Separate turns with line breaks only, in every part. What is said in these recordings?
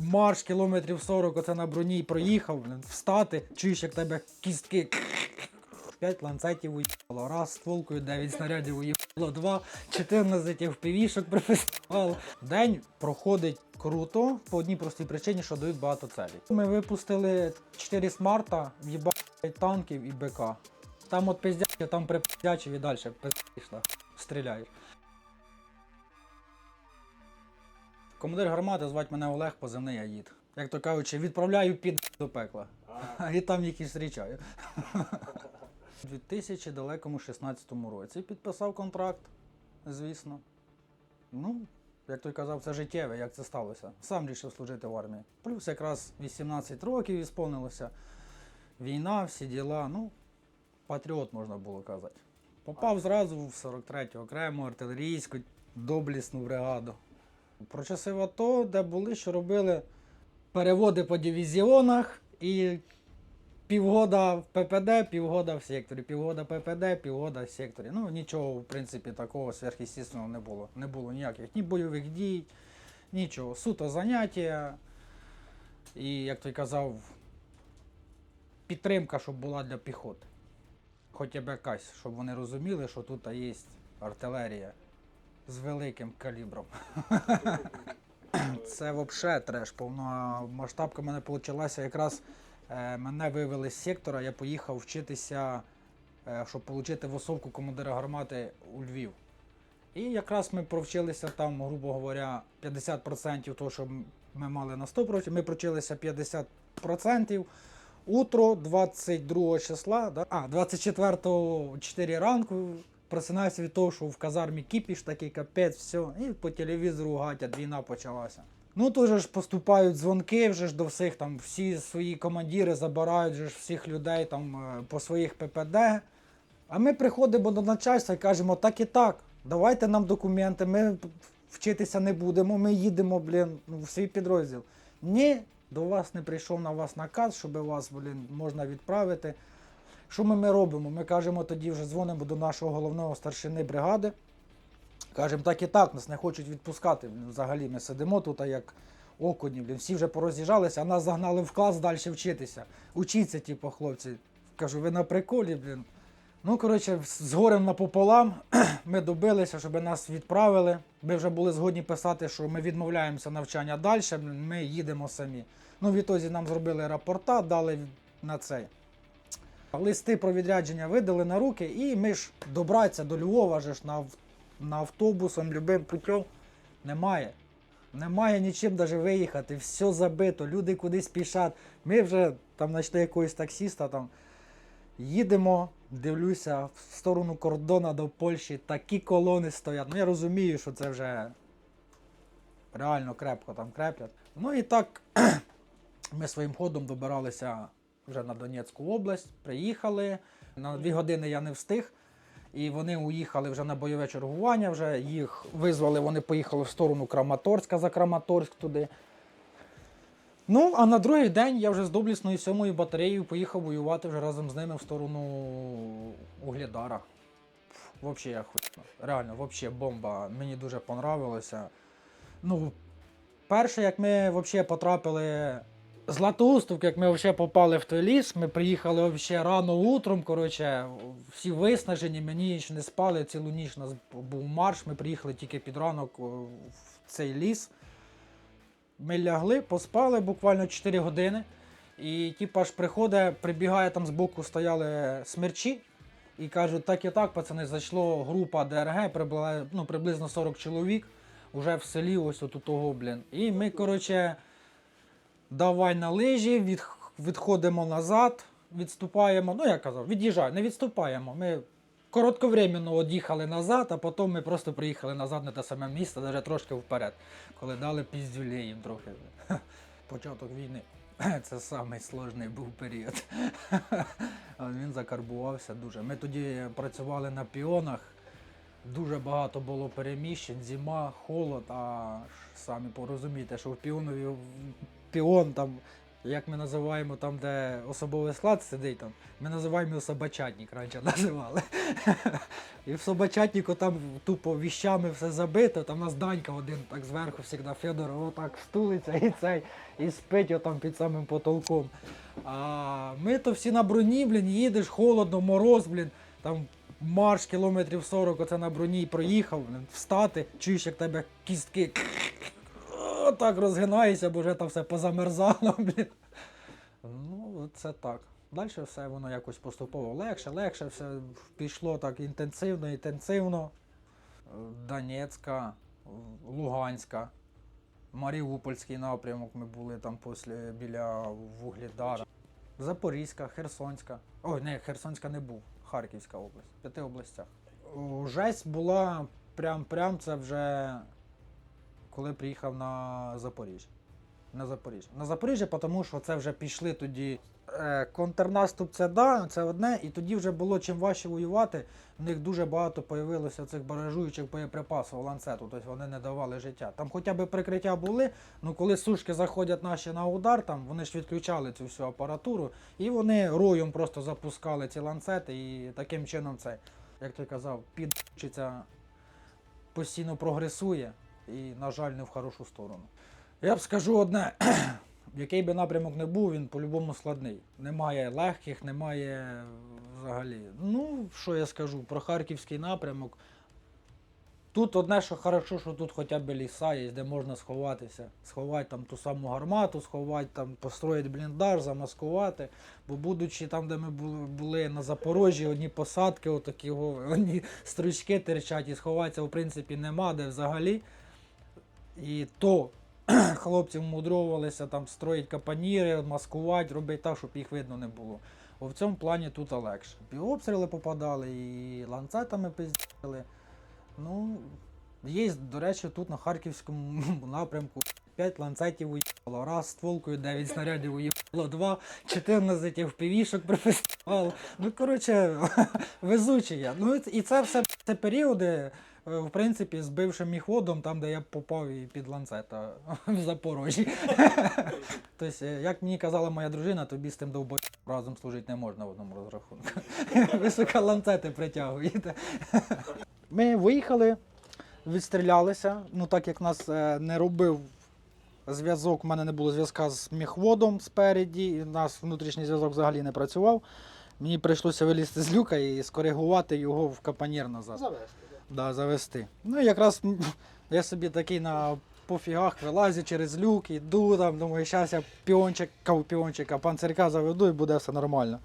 марш кілометрів 40 оце на броні проїхав, блін, встати, чуєш, як тебе кістки. П'ять ланцетів уїхало, раз стволкою, 9 снарядів уїхало, два, 14 FPV-шок. День проходить круто по одній простій причині, що дають багато целей. Ми випустили 4 смарта, в'їбали танків і БК. Там от пиздячі, там припиздячі і далі пизда, стріляєш. Командир гармати звать мене Олег, позивний Аїд. Як то кажучи, відправляю під до пекла. І там їх і зустрічаю. У 2016 році підписав контракт, звісно. Ну, як той казав, це життєве, як це сталося. Сам рішив служити в армії. Плюс якраз 18 років ісповнилося. Війна, всі діла. Ну, патріот можна було казати. Попав зразу в 43-ю окрему артилерійську доблісну бригаду. Про часи в АТО, де були, що робили переводи по дивізіонах і півгода в ППД, півгода в секторі, півгода ППД, півгода в секторі. Ну нічого, в принципі, такого сверхъестественного не було. Не було ніяких ні бойових дій, нічого. Суто заняття. І, як той казав, підтримка, щоб була для піхоти. Хоча б якась, щоб вони розуміли, що тут є артилерія з великим калібром. Це взагалі треш. Повномасштабка в мене вийшла якраз. е, Мене вивели з сектора, я поїхав вчитися, е, щоб отримати висовку командира гармати у Львів. І якраз ми провчилися там, грубо говоря, 50% того, що ми мали на 100%, ми провчилися 50%. Утро 22 числа, да? а 24 4 ранку просинаюся від того, що в казармі кіпіш, такий капець, все, і по телевізору гатять, війна почалася. Ну тут же ж поступають дзвонки, вже ж до всіх там всі свої командири забирають же ж всіх людей там е, по своїх ППД. А ми приходимо до начальства і кажемо, так і так, давайте нам документи, ми вчитися не будемо, ми їдемо, блін, ну, в свій підрозділ. Ні, до вас не прийшов на вас наказ, щоб вас, блін, можна відправити. Що ми, ми робимо? Ми кажемо, тоді вже дзвонимо до нашого головного старшини бригади. Кажемо, так і так, нас не хочуть відпускати. Взагалі ми сидимо тут, а як окуні, блін, всі вже пороз'їжджалися, а нас загнали в клас далі вчитися. Учіться, типу, хлопці. Кажу, ви на приколі, блін. Ну, коротше, з горем напополам ми добилися, щоб нас відправили. Ми вже були згодні писати, що ми відмовляємося навчання далі, ми їдемо самі. Ну, відтоді нам зробили рапорта, дали на цей. Листи про відрядження видали на руки, і ми ж добратися до Львова ж на, на автобусом, любим путем немає. Немає нічим навіть виїхати, все забито, люди кудись спішать. Ми вже там знайшли якогось таксіста, там їдемо, дивлюся в сторону кордону до Польщі, такі колони стоять. Ну я розумію, що це вже реально крепко там креплять. Ну і так ми своїм ходом добиралися вже на Донецьку область, приїхали. На дві години я не встиг. І вони уїхали вже на бойове чергування, вже їх визвали, вони поїхали в сторону Краматорська за Краматорськ туди. Ну, а на другий день я вже з доблісною сьомою батареєю поїхав воювати вже разом з ними в сторону Угледара. Взагалі, я хуй. Реально, взагалі бомба. Мені дуже понравилося. Ну, перше, як ми взагалі потрапили Златоустовки, як ми взагалі попали в той ліс, ми приїхали взагалі рано утром, коротше, всі виснажені, ми ніч не спали, цілу ніч у нас був марш, ми приїхали тільки під ранок в цей ліс. Ми лягли, поспали буквально 4 години. І типа ж приходить, прибігає там збоку стояли смерчі. І кажуть, так і так, пацани, зайшло група ДРГ, ну, приблизно 40 чоловік, уже в селі, ось от у того, блін. І ми, коротше, давай на лижі, від, відходимо назад, відступаємо. Ну, я казав, від'їжджай, не відступаємо. Ми коротковременно од'їхали назад, а потім ми просто приїхали назад на те саме місце, навіть трошки вперед, коли дали піздюлі їм трохи. Початок війни. Це самий сложний був період. Він закарбувався дуже. Ми тоді працювали на піонах. Дуже багато було переміщень, зима, холод, а самі порозумієте, що в піонові піон там як ми називаємо там, де особовий склад сидить, там, ми називаємо його собачатник, раніше називали. І в собачатнику там тупо віщами все забито, там у нас Данька один так зверху завжди Федор отак стулиться і цей, і спить отам під самим потолком. А ми то всі на броні, блін, їдеш, холодно, мороз, блін, там марш кілометрів 40, оце на броні проїхав, блін, встати, чуєш, як тебе кістки так розгинаєшся, бо вже там все позамерзало, блін. Ну, це так. Далі все воно якось поступово легше, легше, все пішло так інтенсивно, інтенсивно. Донецька, Луганська, Маріупольський напрямок ми були там після, біля Вугледара. Запорізька, Херсонська. Ой, не, Херсонська не був, Харківська область. В п'яти областях. Жесть була прям-прям, це вже коли приїхав на Запоріжжя. На Запоріжжя. На Запоріжжя, тому що це вже пішли тоді. Е, контрнаступ це да, це одне, і тоді вже було чим важче воювати. В них дуже багато появилося цих баражуючих боєприпасів ланцету, тобто вони не давали життя. Там хоча б прикриття були, ну коли сушки заходять наші на удар, там вони ж відключали цю всю апаратуру, і вони роєм просто запускали ці ланцети, і таким чином це, як той казав, підчиться постійно прогресує і, на жаль, не в хорошу сторону. Я б скажу одне. Який би напрямок не був, він по-любому складний. Немає легких, немає взагалі. Ну, що я скажу про харківський напрямок. Тут одне, що хорошо, що тут хоча б ліса є, де можна сховатися. Сховати там ту саму гармату, сховати там, построїти бліндаж, замаскувати. Бо будучи там, де ми були, на Запорожжі, одні посадки, отакі, одні стручки терчать, і сховатися в принципі нема де взагалі. І то хлопці вмудровувалися там строїть капаніри, маскувати, робити так, щоб їх видно не було. О, в цьому плані тут легше. І обстріли попадали, і ланцетами пиздили. Ну, є, до речі, тут на харківському напрямку 5 ланцетів уїхало, раз стволкою 9 снарядів уїхало, два, 14 впівішок прифестивало. Ну, коротше, везучі я. Ну, і це все це періоди, в принципі, з бившим міхводом, там, де я попав і під ланцета в Запорожжі. Тобто, е, як мені казала моя дружина, тобі з тим довбою разом служити не можна в одному розрахунку. Ви, сука, ланцети притягуєте. Ми виїхали, відстрілялися. Ну, так як нас е, не робив зв'язок, у мене не було зв'язка з міхводом спереді, і у нас внутрішній зв'язок взагалі не працював. Мені прийшлося вилізти з люка і скоригувати його в капанір назад.
Завести.
Да, завести. Ну, якраз я собі такий на пофігах вилазю через люк, іду там, думаю, зараз я піончик, піончика, панцирка заведу і буде все нормально.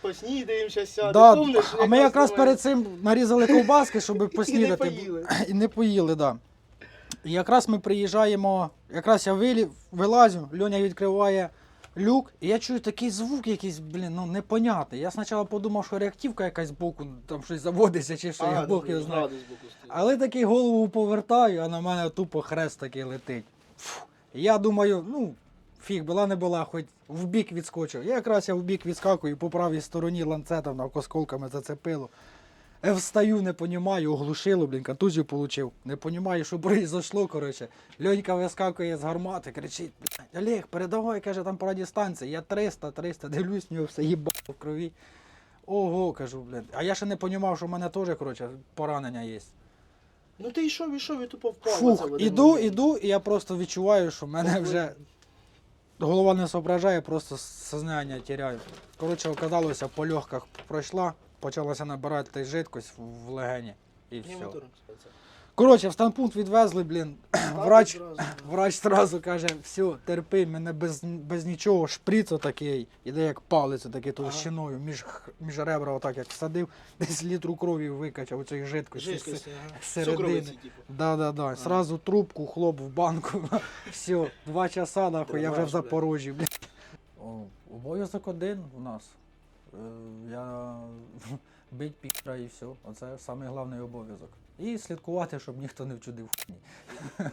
Поснідаємо щас сяде.
Да,
Помниш,
а ми якраз
давай?
перед цим нарізали ковбаски, щоб
І не
поснідати.
поїли.
І не поїли. Да. І якраз ми приїжджаємо, якраз я вилі, вилазю, Льоня відкриває люк, і я чую такий звук якийсь, блін, ну непонятний. Я спочатку подумав, що реактивка якась збоку, там щось заводиться чи що, я Бог його знає.
градус.
Але такий голову повертаю, а на мене тупо хрест такий летить. Фу. Я думаю, ну, фіг, була не була, хоч в бік відскочив. Я якраз я в бік відскакую, по правій стороні ланцетом на осколками зацепило. Я встаю, не понімаю, оглушило, блін, контузію получив. Не понімаю, що произошло, коротше. Льонька вискакує з гармати, кричить, блядь, Олег, передавай, каже, там по радіостанції. Я 300, 300, дивлюсь, в нього все їбало в крові. Ого, кажу, блядь. А я ще не понімав, що в мене теж, коротше, поранення є.
Ну ти йшов, ішов і тупо впав.
Фух, іду, іду, і я просто відчуваю, що в мене вже голова не соображає, просто сознання тіряю. Коротше, оказалося, по легках пройшла, почалася набирати жидкость в- легені. І все. Коротше, в станпункт відвезли, блін. Врач,
одразу.
врач одразу каже, все, терпи, мене без, без нічого, шприц отакий, іде як палець отакий товщиною, між, між ребра отак як всадив, десь літру крові викачав цієї жидкості.
Ага.
середини. Да, да, да. Сразу трубку, хлоп в банку. Все, два часа, нахуй, я вже в. Запорожжі, блядь. Обов'язок один у нас. Е, Я бить пітра і все. Оце самий головний обов'язок. І слідкувати, щоб ніхто не вчудив хуйні.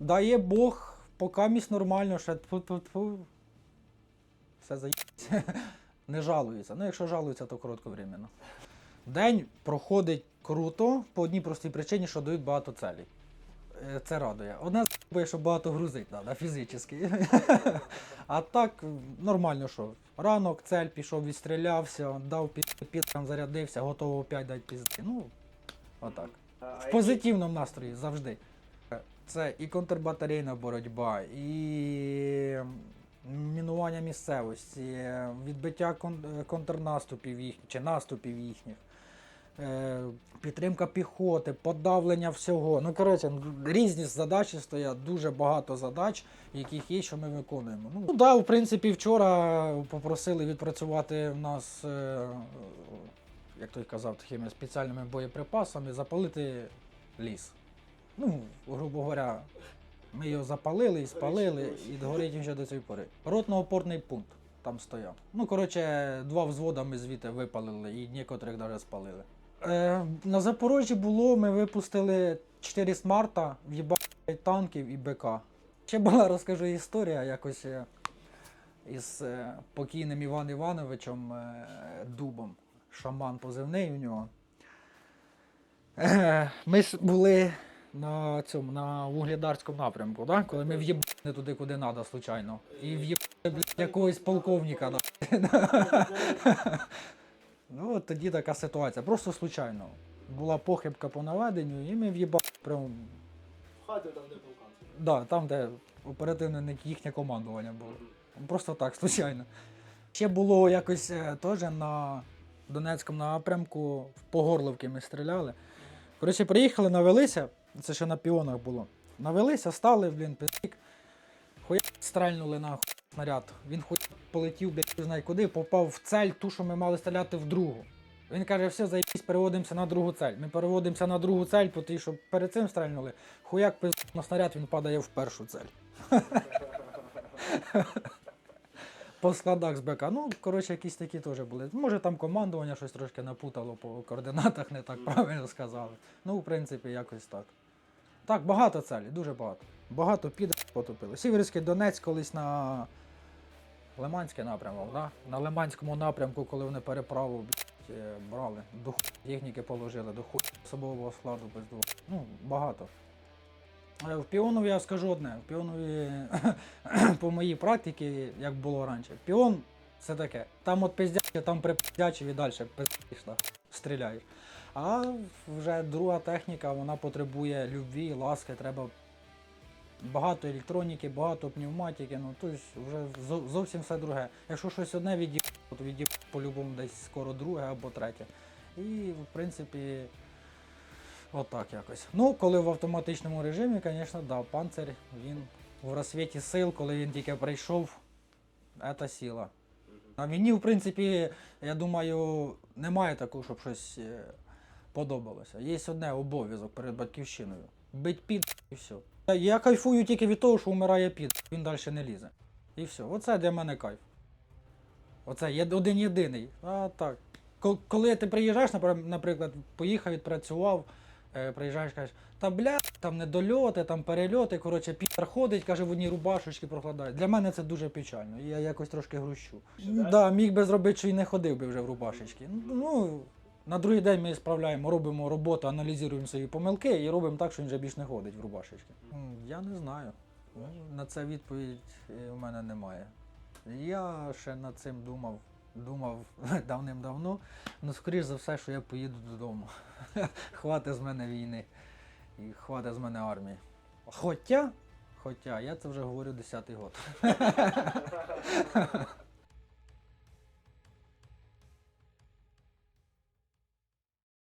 Дає Бог, поки місь нормально, ще. Все заїться. Не жалується. Ну, якщо жалується, то коротковременно. День проходить круто по одній простій причині, що дають багато целей. Е, Це радує. Одне з бо що багато грузить треба, фізично. А так нормально що. Ранок, цель, пішов, відстрілявся, дав під, під зарядився, готово опять дати пізди. Ну, отак. В позитивному настрої завжди. Це і контрбатарейна боротьба, і мінування місцевості, відбиття контрнаступів їхніх чи наступів їхніх, підтримка піхоти, подавлення всього. Ну, коротше, різні задачі стоять, дуже багато задач, яких є, що ми виконуємо. Ну, да, в принципі, вчора попросили відпрацювати в нас, е, як той казав, такими спеціальними боєприпасами, запалити ліс. Ну, грубо говоря, ми його запалили і спалили, і горить вже до цієї пори. Ротно-опорний пункт там стояв. Ну, коротше, два взвода ми звідти випалили і некоторих навіть спалили. Е, на Запорожжі було, ми випустили 4 смарта, в'їбали танків і БК. Ще була, розкажу історія якось е, із е, покійним Іван Івановичем Дубом. Шаман позивний у нього. Ми були на цьому на вугледарському напрямку, да? коли ми в'їбали туди, куди треба, случайно. І в'їбали якогось полковника. Да? ну, от тоді така ситуація. Просто случайно. Була похибка по наведенню, і ми в'їбали прям.
Хати там, де полкан.
Да, там, де оперативне їхнє командування було. Просто так, случайно. Ще було якось е, теж на Донецькому напрямку, в Погорливки ми стріляли. Коротше, приїхали, навелися, це ще на піонах було. Навелися, стали, блін, пизик. Хуя стрельнули на снаряд. Він хуй полетів, блядь, не знаю куди, попав в цель, ту, що ми мали стріляти в другу. Він каже, все, заїбись, переводимося на другу цель. Ми переводимося на другу цель, по тій, що перед цим стрельнули. Хуяк пиз на снаряд, він падає в першу цель. По складах з БК. Ну, коротше, якісь такі теж були. Може там командування щось трошки напутало по координатах, не так правильно сказали. Ну, в принципі, якось так. Так, багато целей, дуже багато. Багато піде потопили. Сіверський Донець колись на Лиманський напрямок, да? на Лиманському напрямку, коли вони переправу блядь, е, брали, до ху... техніки положили, до ху... особового складу без двох. Ну, багато. Е, В Піонові я скажу одне. В Піонові по моїй практиці, як було раніше, піон це таке. Там от пиздяче, там припиздяче і далі пиздиш, стріляєш. А вже друга техніка, вона потребує любві, ласки, треба багато електроніки, багато пневматики, ну тобто вже зовсім все друге. Якщо щось одне від'їб, то від'їб по-любому десь скоро друге або третє. І в принципі. Отак якось. Ну, коли в автоматичному режимі, звісно, да, панцир, він в розсвіті сил, коли він тільки прийшов, це сила. На війні, в принципі, я думаю, немає такого, щоб щось е, подобалося. Є одне обов'язок перед батьківщиною. Бить під і все. Я кайфую тільки від того, що вмирає під, він далі не лізе. І все. Оце для мене кайф. Оце є один єдиний. А так. Ко- Коли ти приїжджаєш, наприклад, поїхав, відпрацював, е, приїжджаєш, кажеш, та бля, там недольоти, там перельоти, коротше, пітер ходить, каже, в одній рубашечки прокладає. Для мене це дуже печально, я якось трошки грущу.
Так?
да, міг би зробити, що і не ходив би вже в рубашечки. Ну, на другий день ми справляємо, робимо роботу, аналізуємо свої помилки і робимо так, що він вже більш не ходить в рубашечки. Я не знаю. На це відповідь е, у мене немає. Я ще над цим думав, думав давним-давно. Ну, скоріш за все, що я поїду додому. Хватить з мене війни і хватить з мене армії. Хоча, хоча, я це вже говорю 10-й год.